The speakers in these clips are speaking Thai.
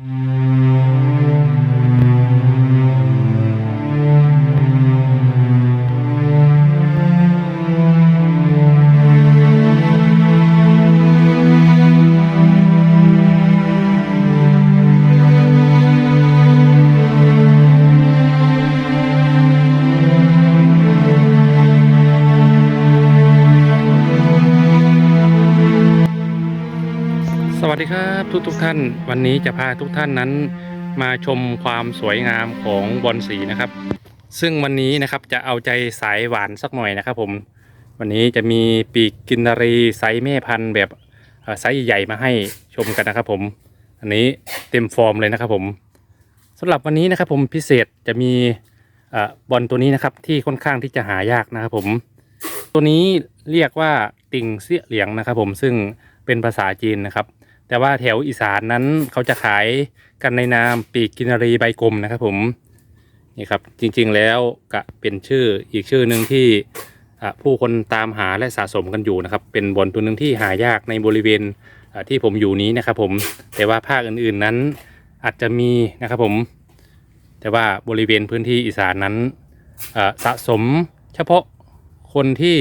ส ดีครับทุกทุกท่าน วันนี้จะพาทุกท่านนั้น มาชมความสวยงามของบอนสีนะครับ ซึ่งวันนี้นะครับจะเอาใจสายหวานสักหน่อยนะครับ ผม วันนี้จะมีปีกกินนารีไซส์แม่พันธุ์แบบไซส์ใหญ่มาให้ชมกันนะครับ ผม อันนี้เต็มฟอร์มเลยนะครับ ผมสำหรับวันนี้นะครับ ผมพิเศษจะมีบอลตัวนี้นะครับที่ค่อนข้างที่จะหายากนะครับ ผม ตัวนี้เรียกว่าติ่งเสี้ยเหลียงนะครับ ผมซึ่งเป็นภาษาจีนนะครับ แต่ว่าแถวอีสานนั้นเขาจะขายกันในนามปีกกินรีใบกลมนะครับผมนี่ครับจริงๆแล้วก็เป็นชื่ออีกชื่อหนึ่งที่ผู้คนตามหาและสะสมกันอยู่นะครับ เป็นบอลตัวหนึ่งที่หายากในบริเวณที่ผมอยู่นี้นะครับผมแต่ว่าภาคอื่นๆนั้นอาจจะมีนะครับผม แต่ว่าบริเวณพื้นที่อีสานนั้นะสะสมเฉพาะคนที่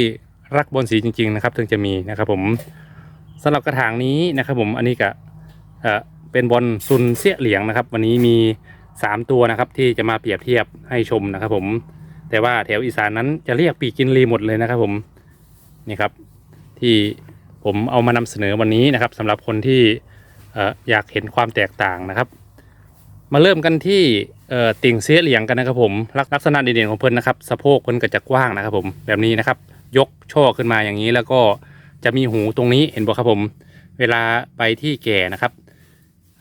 รักบอลสีจริง ๆ นะครับ ถึงจะมีนะครับผม สำหรับกระถางนี้นะครับผมอันนี้ก็เป็นบอลซุนเสี้ยเหลียงนะครับ วันนี้มี 3 ตัวนะครับที่จะมาเปรียบเทียบให้ชมนะครับ ผม แต่ว่าแถวอีสานนั้นจะเรียกปีกินรีหมดเลยนะครับผมนี่ครับที่ผมเอามานำเสนอวันนี้นะครับสำหรับคนที่อยากเห็นความแตกต่างนะครับ มาเริ่มกันที่ติ่งเสี้ยเหลียงกันนะครับผมลักลักษณะเด่นๆของเพิ่นนะครับสะโพกเพิ่นก็จะกว้างนะครับ ผมแบบนี้นะครับ ยกช่อขึ้นมาอย่างนี้แล้วก็ จะมีหูตรงนี้เห็นบอกครับผม เวลาไปที่แก่นะครับ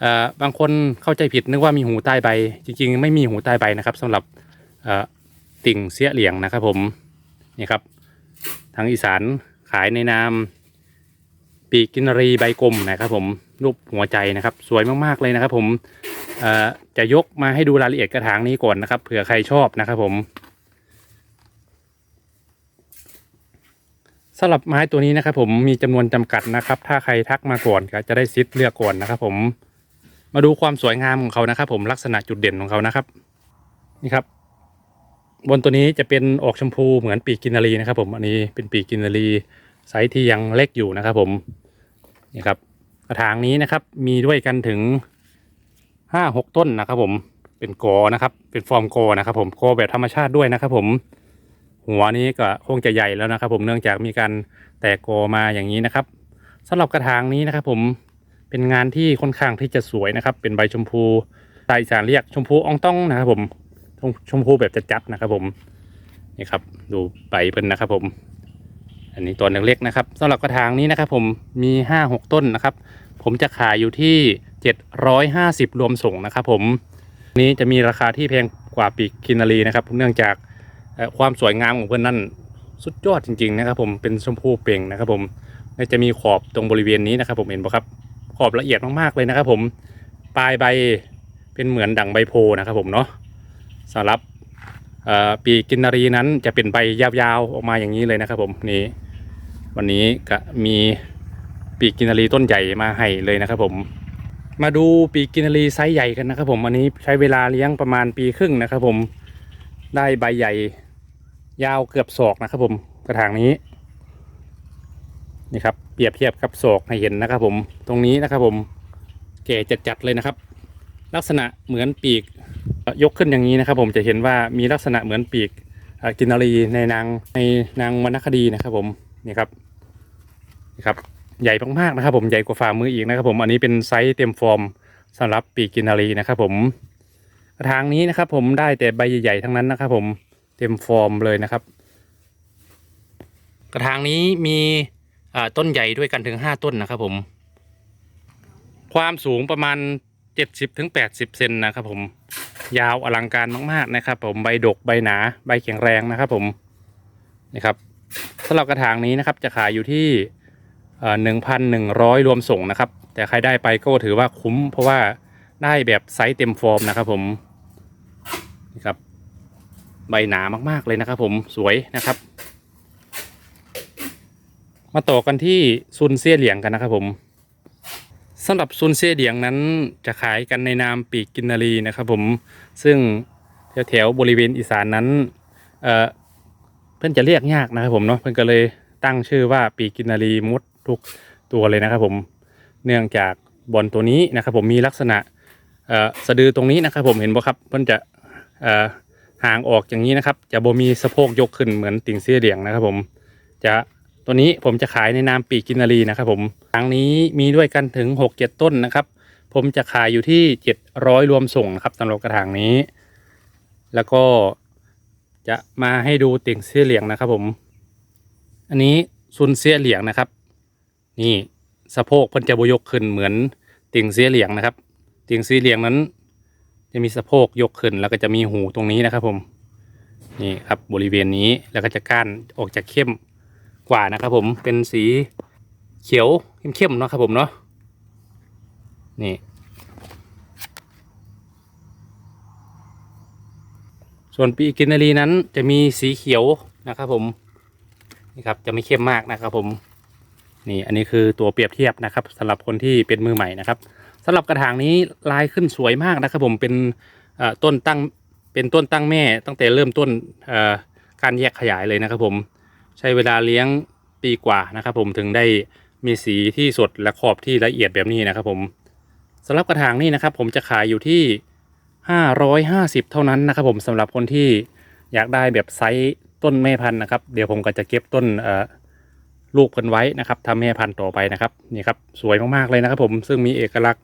เอ่อบางคนเข้าใจผิดนึกว่ามีหูใต้ใบ จริง ๆ ไม่มีหูใต้ใบนะครับสำหรับติ่งเสียเหลียงนะครับผมนี่ครับทางอีสานขายในนามปีกินรีใบกลมนะครับผมรูปหัวใจนะครับ สวยมากๆเลยนะครับ ผมจะยกมาให้ดูรายละเอียดกระถางนี้ก่อนนะครับเผื่อใครชอบนะครับผม สำหรับไม้ตัวนี้นะครับ ผมมีจำนวนจำกัดนะครับ ถ้าใครทักมาก่อนก็จะได้ซิดเลือกก่อนนะครับผมมาดูความสวยงามของเขานะครับ ผมลักษณะจุดเด่นของเขานะครับ นี่ครับ บนตัวนี้จะเป็นออกชมพูเหมือนปีกกินนารีนะครับ ผมอันนี้เป็นปีกกินนารีไซส์ที่ยังเล็กอยู่นะครับ ผมนี่ครับ กระถางนี้นะครับ มีด้วยกันถึงห้าหกต้นนะครับ ผมเป็นกอนะครับ เป็นฟอร์มกอนะครับ ผมกอแบบธรรมชาติด้วยนะครับ ผม หัวนี้ก็คงจะใหญ่แล้วนะครับ ผมเนื่องจากมีการแตกกอมาอย่างนี้นะครับสำหรับกระถางนี้นะครับ ผมเป็นงานที่ค่อนข้างที่จะสวยนะครับ เป็นใบชมพูตายสานเรียกชมพูอองต้องนะครับผมชมชมพูแบบจัดๆนะครับ ผมนี่ครับ ดูใบเป็นนะครับ ผม อันนี้ตัวเล็กๆนะครับสำหรับกระถางนี้นะครับ ผมมีห้าหกต้นนะครับ ผมจะขายอยู่ที่เจ็ดร้อยห้าสิบรวมส่งนะครับ ผมนี้จะมีราคาที่แพงกว่าปีกคินารีนะครับ เนื่องจาก ความสวยงามของเพื่อนนั่นสุดยอดจริงๆนะครับ ผมเป็นชมพูเปล่งนะครับ ผมจะมีขอบตรงบริเวณนี้นะครับ ผมเห็นปะครับ ขอบละเอียดมากๆเลยนะครับ ผมปลายใบเป็นเหมือนดั่งใบโพนะครับ ผมเนาะสำหรับปีกินนารีนั้นจะเป็นใบยาวๆออกมาอย่างนี้เลยนะครับ ผมนี่วันนี้ก็มีปีกินนารีต้นใหญ่มาให้เลยนะครับ ผม มาดูปีกกินนารีไซส์ใหญ่กันนะครับ ผมอันนี้ใช้เวลาเลี้ยงประมาณปีครึ่งนะครับ ผมได้ใบใหญ่ ยาวเกือบศอกนะครับผมกระถางนี้นี่ครับเปรียบเทียบกับศอกให้เห็นนะครับผมตรงนี้นะครับผมแก่จัดๆเลยนะครับ ลักษณะเหมือนปีกยกขึ้นอย่างนี้นะครับ ผมจะเห็นว่ามีลักษณะเหมือนปีกกินนารีในนางในนางวรรณคดีนะครับ ผมนี่ครับนี่ครับใหญ่มากๆนะครับ ผมใหญ่กว่าฝ่ามืออีกนะครับ ผมอันนี้เป็นไซส์เต็มฟอร์มสำหรับปีกกินนารีนะครับ ผมกระถางนี้นะครับ ผมได้แต่ใบใหญ่ๆทั้งนั้นนะครับ ผม เต็มฟอร์มเลยนะครับ กระถางนี้มีต้นใหญ่ด้วยกันถึงห้าต้นนะครับผม ความสูงประมาณเจ็ดสิบถึงแปดสิบเซนนะครับผม ยาวอลังการมาก ๆ นะครับ ผมใบดกใบหนา ใบแข็งแรงนะครับ ผมนี่ครับสำหรับกระถางนี้นะครับจะขายอยู่ที่หนึ่งพันหนึ่งร้อยรวมส่งนะครับ แต่ใครได้ไปก็ถือว่าคุ้ม เพราะว่าได้แบบไซส์เต็มฟอร์มนะครับผมนี่ครับ ใบหนามากๆเลยนะครับผมสวยนะครับ มาต่อกันที่ซุนเซี่ยเหลียงกันนะครับผมสำหรับซุนเซี่ยเดียงนั้นจะขายกันในนามปีกกินนารีนะครับผมซึ่งแถวๆบริเวณอีสานนั้นเอ่อเพื่อนจะเรียกยากนะครับผมเนาะเพื่อนก็เลยตั้งชื่อว่าปีกกินนารีมดทุกตัวเลยนะครับผมเนื่องจากบอลตัวนี้นะครับผมมีลักษณะเอ่อสะดือตรงนี้นะครับผมเห็นบ่ครับเพื่อนจะเอ่อ ห่างออกอย่างนี้นะครับ จะบ่มีสะโพกยกขึ้นเหมือนติ่งเซี่ยเดียงนะครับผมจะตัวนี้ผมจะขายในนามปีกกินนารีนะครับผมครั้งนี้มีด้วยกันถึง 6 7 ต้นนะครับ ผมจะขายอยู่ที่ 700 รวมส่งนะครับสำหรับกระถางนี้ แล้วก็จะมาให้ดูติ่งเสี้ยเหลียงนะครับผม อันนี้ซุนเสี้ยเหลียงนะครับ นี่สะโพกเพิ่นจะบยกขึ้นเหมือนติ่งเสี้ยเหลียงนะครับ ติ่งเสี้ยเหลียงนั้น จะมีสะโพกยกขึ้น แล้วก็จะมีหูตรงนี้นะครับผมนี่ครับบริเวณนี้แล้วก็จะก้านออกจากเข้มกว่านะครับผมเป็นสีเขียวเข้มๆเนาะครับผมเนาะนี่ ส่วนปีกินนารีนั้นจะมีสีเขียวนะครับผมนี่ครับจะไม่เข้มมากนะครับผมนี่อันนี้คือตัวเปรียบเทียบนะครับสำหรับคนที่เป็นมือใหม่นะครับ สำหรับกระถางนี้ลายขึ้นสวยมากนะครับผมเป็นต้นตั้งเป็นต้นตั้งแม่ตั้งแต่เริ่มต้นการแยกขยายเลยนะครับผมใช้เวลาเลี้ยงปีกว่านะครับผมถึงได้มีสีที่สดและขอบที่ละเอียดแบบนี้นะครับผมสำหรับกระถางนี่นะครับผมจะขายอยู่ที่ 550 เท่านั้นนะครับผมสำหรับคนที่อยากได้แบบไซส์ต้นแม่พันธุ์นะครับ เดี๋ยวผมก็จะเก็บต้นลูกเพิ่นไว้นะครับทำแม่พันธุ์ต่อไปนะครับนี่ครับสวยมากๆเลยนะครับผมซึ่งมีเอกลักษณ์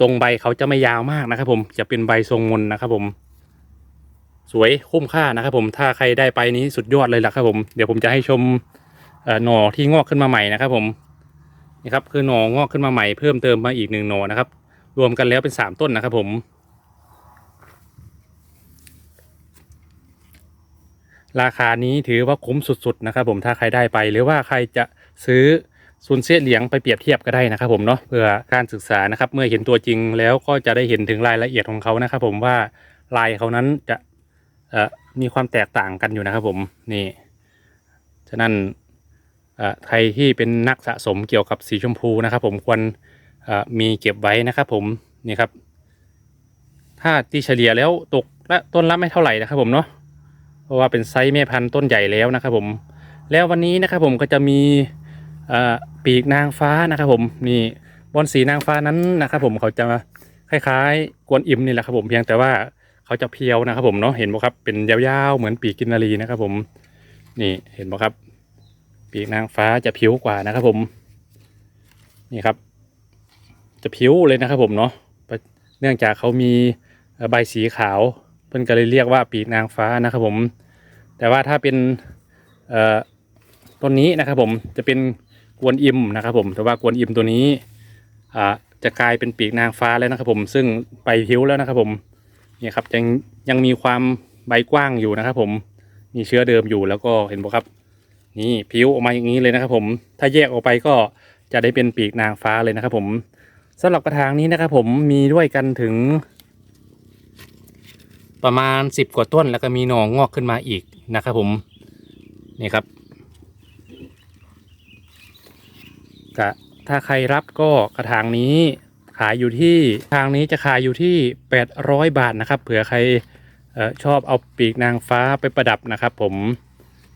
ตรงใบเขาจะไม่ยาวมากนะครับ ผมจะเป็นใบทรงมนนะครับ ผม สวยคุ้มค่านะครับ ผมถ้าใครได้ไปนี้สุดยอดเลยล่ะครับ ผมเดี๋ยวผมจะให้ชมหน่อที่งอกขึ้นมาใหม่นะครับ ผมนี่ครับคือหน่องอกขึ้นมาใหม่เพิ่มเติมมาอีกหนึ่งหน่อนะครับ รวมกันแล้วเป็นสามต้นนะครับ ผมราคานี้ถือว่าคุ้มสุดๆนะครับ ผมถ้าใครได้ไปหรือว่าใครจะซื้อ ซุนเซียเหลียงไปเปรียบเทียบก็ได้นะครับผมเนาะเพื่อการศึกษานะครับเมื่อเห็นตัวจริงแล้วก็จะได้เห็นถึงรายละเอียดของเขานะครับผมว่าลายเขานั้นจะเอ่อมีความแตกต่างกันอยู่นะครับผมนี่ฉะนั้นเอ่อใครที่เป็นนักสะสมเกี่ยวกับสีชมพูนะครับ ผมควรเอ่อมีเก็บไว้นะครับผมนี่ครับ ถ้าตีเฉลี่ยแล้วตกละต้นละไม่เท่าไหร่นะครับผมเนาะเพราะว่าเป็นไซส์แม่พันธุ์ต้นใหญ่แล้วนะครับผม แล้ววันนี้นะครับผมก็จะมี ปีกนางฟ้านะครับผมนี่บอนสีนางฟ้านั้นนะครับผมเขาจะคล้ายๆ กวนอิมนี่แหละครับผมเพียงแต่ว่าเขาจะเพียวนะครับผมเนาะเห็นบ่ครับเป็นยาวๆเหมือนปีกกินนารีนะครับผมนี่เห็นบ่ครับ ปีกนางฟ้าจะผิวกว่านะครับผมนี่ครับ จะผิวเลยนะครับผมเนาะเนื่องจากเขามีใบสีขาวเพิ่นก็เลยเรียกว่าปีกนางฟ้านะครับผม แต่ว่าถ้าเป็นต้นนี้นะครับผมจะเป็น กวนอิมนะครับ ผม แต่ว่ากวนอิมตัวนี้อ่าจะกลายเป็นปีกนางฟ้าแล้วนะครับ ผมซึ่งใบผิวแล้วนะครับ ผมเนี่ยครับยังยังมีความใบกว้างอยู่นะครับ ผมมีเชื้อเดิมอยู่แล้วก็เห็นบ่ครับนี่ผิวออกมาอย่างนี้เลยนะครับ ผมถ้าแยกออกไปก็จะได้เป็นปีกนางฟ้าเลยนะครับ ผมสำหรับกระถางนี้นะครับ ผมมีด้วยกันถึง ประมาณ 10 กว่าต้น แล้วก็มีหน่องอกขึ้นมาอีกนะครับ ผมนี่ครับ กะถ้าใครรับก็กระถางนี้ขายอยู่ที่ทางนี้จะขายอยู่ที่ 800 บาทนะครับ เผื่อใครออชอบเอาปีกนางฟ้าไปประดับนะครับ ผม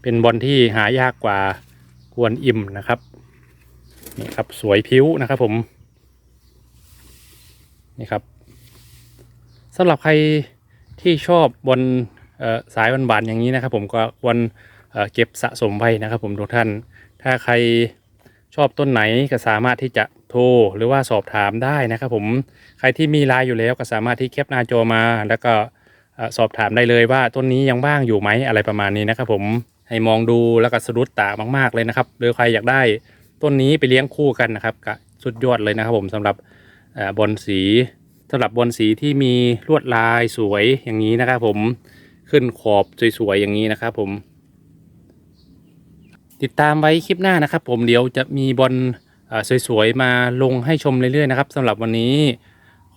เป็นบอลที่หายากกว่ากวนอิมนะครับนี่ครับสวยพิ้วนะครับผมนี่ครับสำหรับใครที่ชอบบอลสายบานๆอย่างนี้นะครับ ผมก็ควรเก็บสะสมไว้นะครับ ผมทุกท่านถ้าใคร ชอบต้นไหนก็สามารถที่จะโทรหรือว่าสอบถามได้นะครับผมใครที่มีไลน์อยู่แล้วก็สามารถที่แคปหน้าจอมา แล้วก็สอบถามได้เลยว่าต้นนี้ยังว่างอยู่ไหมอะไรประมาณนี้นะครับผมให้มองดูแล้วก็สะดุดตามากๆเลยนะครับหรือใครอยากได้ต้นนี้ไปเลี้ยงคู่กันนะครับก็สุดยอดเลยนะครับผมสำหรับอบอลสีสำหรับบอลสีที่มีลวดลายสวยอย่างนี้นะครับผมขึ้นขอบสวยๆอย่างนี้นะครับผม ติดตามไว้คลิปหน้านะครับ ผมเดี๋ยวจะมีบอลสวยๆมาลงให้ชมเรื่อยๆนะครับสำหรับวันนี้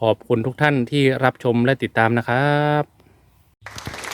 ขอบคุณทุกท่านที่รับชมและติดตามนะครับ